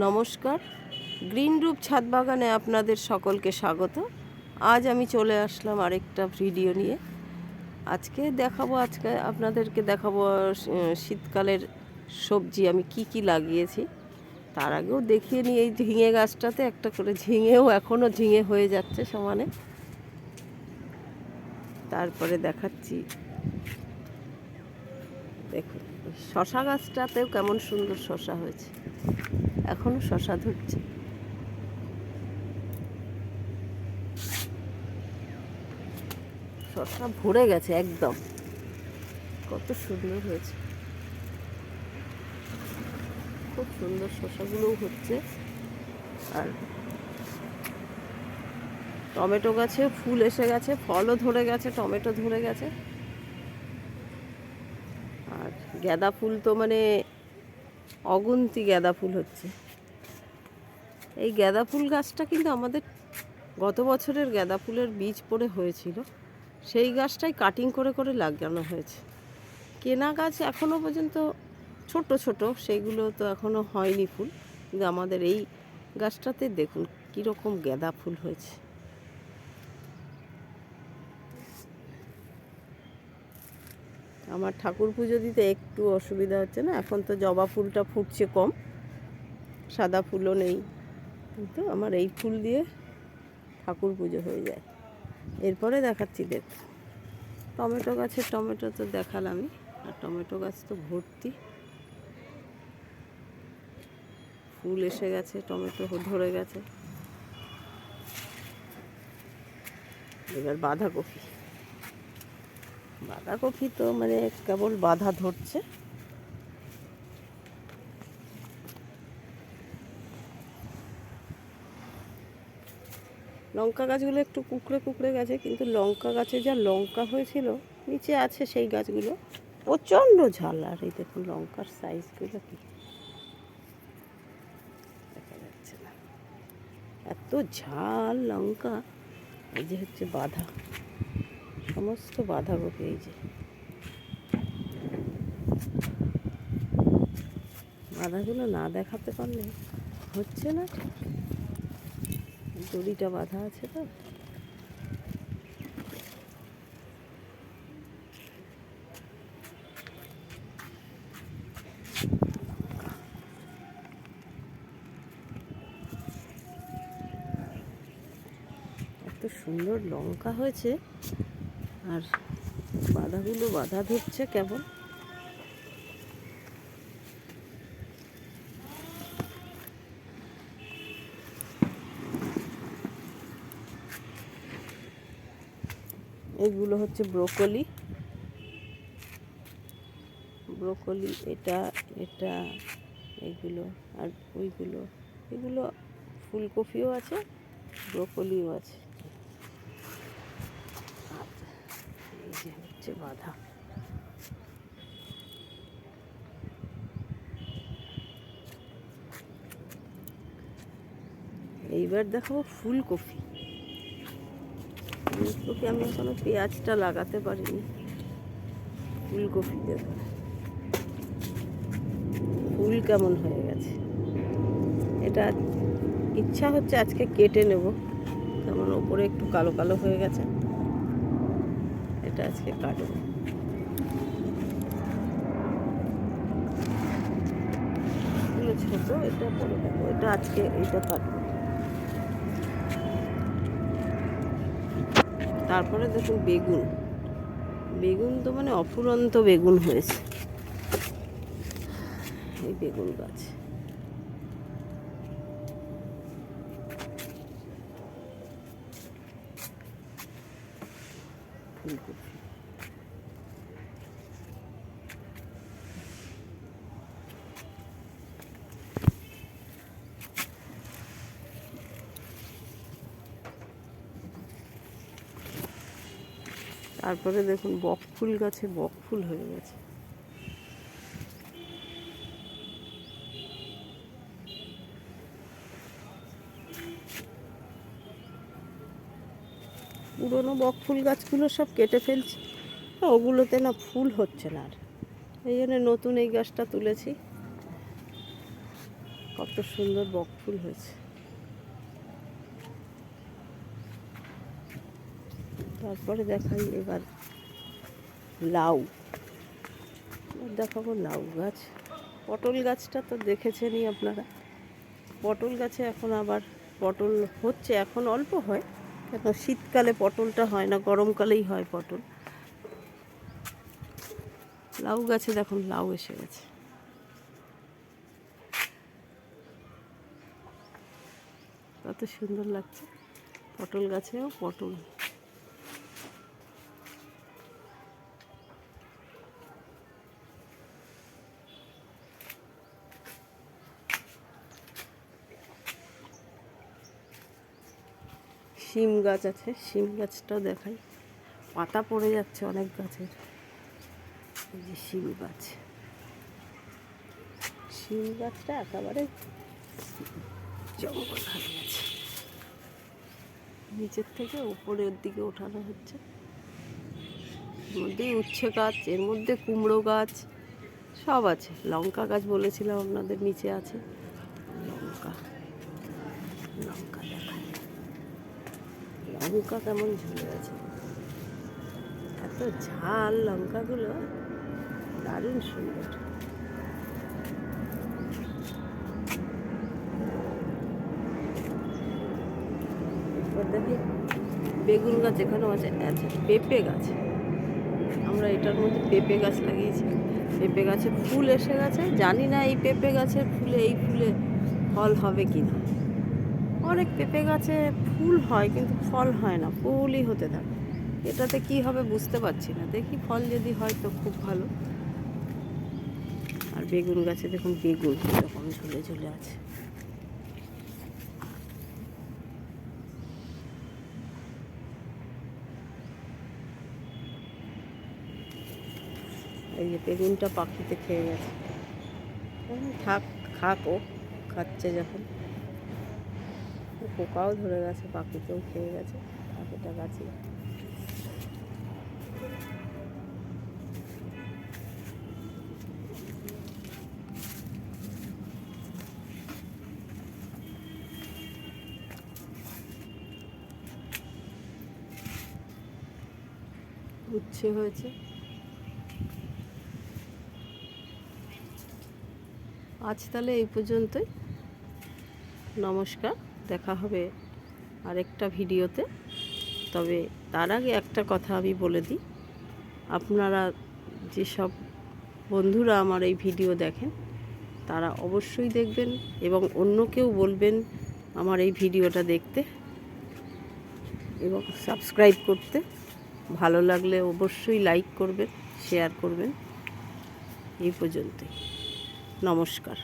নমস্কার। গ্রিন রুপ ছাদ বাগানে আপনাদের সকলকে স্বাগত। আজ আমি চলে আসলাম আরেকটা ভিডিও নিয়ে। আজকে দেখাবো, আজকে আপনাদেরকে দেখাবো শীতকালের সবজি আমি কি কি লাগিয়েছি। তার আগেও দেখিয়ে নিই, এই ঝিঙে গাছটাতে একটা করে ঝিঙেও এখনও ঝিঙে হয়ে যাচ্ছে সমানে। তারপরে দেখাচ্ছি শশা গাছটাতেও কেমন সুন্দর শশা হয়েছে। এখনও শশা ধরছে। শশা ভরে গেছে একদম। কত সুন্দর হয়েছে। খুব সুন্দর শশাগুলোও হচ্ছে। আর টমেটো গাছে ফুল এসে গেছে, ফলও ধরে গেছে, টমেটো ধরে গেছে। গাঁদা ফুল তো মানে অগুন্তি গাঁদা ফুল হচ্ছে। এই গাঁদা ফুল গাছটা কিন্তু আমাদের গত বছরের গাঁদা ফুলের বীজ পড়ে হয়েছিল। সেই গাছটাই কাটিং করে করে লাগানো হয়েছে। কেনা গাছ এখনও পর্যন্ত ছোট ছোট, সেগুলো তো এখনও হয়নি ফুল। কিন্তু আমাদের এই গাছটাতে দেখুন কীরকম গাঁদা ফুল হয়েছে। আমার ঠাকুর পুজো দিতে একটু অসুবিধা হচ্ছে না, এখন তো জবা ফুলটা ফুটছে কম, সাদা ফুলও নেই কিন্তু আমার এই ফুল দিয়ে ঠাকুর পুজো হয়ে যায়। এরপরে দেখাচ্ছি দেখ, টমেটো গাছের টমেটো তো দেখালামই আর টমেটো গাছ তো ভর্তি। ফুল এসে গেছে, টমেটো ধরে গেছে। এবার বাঁধাকপি। বাঁধাকপি তো মানে কেবল বাধা ধরছে। লঙ্কা গাছগুলো একটু কুকড়ে কুকড়ে গেছে, কিন্তু লঙ্কা গাছে যা লঙ্কা হয়েছিল, নিচে আছে সেই গাছগুলো। প্রচণ্ড ঝাল, আর এই দেখুন লঙ্কার সাইজগুলো কি। এত ঝাল লঙ্কা, এই যে হচ্ছে বাধা। সমস্ত বাঁধাকপি এই যে। বাধাগুলো না দেখাতে পারলে হচ্ছে না দড়িটা বাঁধা আছে তো। এত সুন্দর লঙ্কা হয়েছে। আর বাধাগুলো বাধা ধরছে কেমন? এগুলো হচ্ছে ব্রোকলি। ব্রোকলি, এটা এটা, এগুলো আর ওইগুলো। এগুলো ফুলকপিও আছে, ব্রোকলিও আছে আচ্ছা, এই যে হচ্ছে বাধা। এইবার দেখাবো ফুলকপি ফুলকপি আমি এখনও পেঁয়াজটা লাগাতে পারিনি। ফুলকপি দেখো ফুল কেমন হয়ে গেছে? এটা ইচ্ছা হচ্ছে আজকে কেটে নেব। যেমন ওপরে একটু কালো কালো হয়ে গেছে। এটা আজকে কাটবো। ছোট, এটা পরে দেবো এটা আজকে এটা কাটবো। তারপরে দেখুন বেগুন। বেগুন তো মানে অফুরন্ত বেগুন হয়েছে। এই বেগুন গাছ। তারপরে দেখুন বক ফুল গাছে বক ফুল হয়ে গেছে। পুরনো বক ফুল গাছগুলো সব কেটে ফেলছি। ওগুলোতে না ফুল হচ্ছে না আর। এই জন্য নতুন এই গাছটা তুলেছি। কত সুন্দর বকফুল হয়েছে। তারপরে দেখাই এবার লাউ। দেখাবো লাউ গাছ। পটল গাছটা তো দেখেছেনই আপনারা। পটল গাছে এখন আবার, পটল হচ্ছে, এখন অল্প হয়। কেন? শীতকালে পটলটা হয় না, গরমকালেই হয় পটল। লাউ গাছে দেখুন, লাউ এসে গেছে। কত সুন্দর লাগছে। পটল গাছেও পটল। শিম গাছ আছে, শিম গাছটাও দেখাই। পাতা পড়ে যাচ্ছে অনেক গাছের। এই যে শিম গাছ। শিম গাছটা একেবারে জঙ্গল হয়ে গেছে। নিচের থেকে উপরের দিকে ওঠানো হচ্ছে। এর মধ্যেই উচ্ছে গাছ, এর মধ্যে কুমড়ো গাছ, সব আছে। লঙ্কা গাছ বলেছিলাম আপনাদের নিচে আছে। লঙ্কা লঙ্কা। লঙ্কা কেমন ঝুলে আছে এত ঝাল লঙ্কাগুলো, দারুণ সুন্দর। দেখি, বেগুন গাছ এখানেও আছে আচ্ছা পেঁপে গাছ। আমরা এটার মধ্যে পেঁপে গাছ লাগিয়েছি। পেঁপে গাছে ফুল এসে গেছে। জানি না এই পেঁপে গাছের ফুলে, এই ফুলে ফল হবে কি না অনেক পেঁপে গাছে ফুল হয়, কিন্তু ফল হয় না, ফুলই হতে থাকে। এটাতে কি হবে বুঝতে পারছি না। দেখি ফল যদি হয় তো খুব ভালো। আর বেগুন গাছে দেখুন, বেগুন এরকম ঝুলে ঝুলে আছে। এই যে বেগুনটা পাখিতে খেয়ে গেছে। থাক, খাক ও, খাচ্ছে যখন। পোকাও ধরে গেছে পাখিতেও খেয়ে গেছে, পাখিটা গাছে উচ্ছে হয়েছে। আজ তাহলে এই পর্যন্তই। নমস্কার। দেখা হবে আরেকটা ভিডিওতে। তবে তার আগে একটা কথা আমি বলে দিই। আপনারা যেসব বন্ধুরা আমার এই ভিডিও দেখেন, তারা অবশ্যই দেখবেন এবং অন্যকেও বলবেন আমার এই ভিডিওটা দেখতে এবং সাবস্ক্রাইব করতে। ভালো লাগলে অবশ্যই লাইক করবেন, শেয়ার করবেন। এই পর্যন্তই। নমস্কার।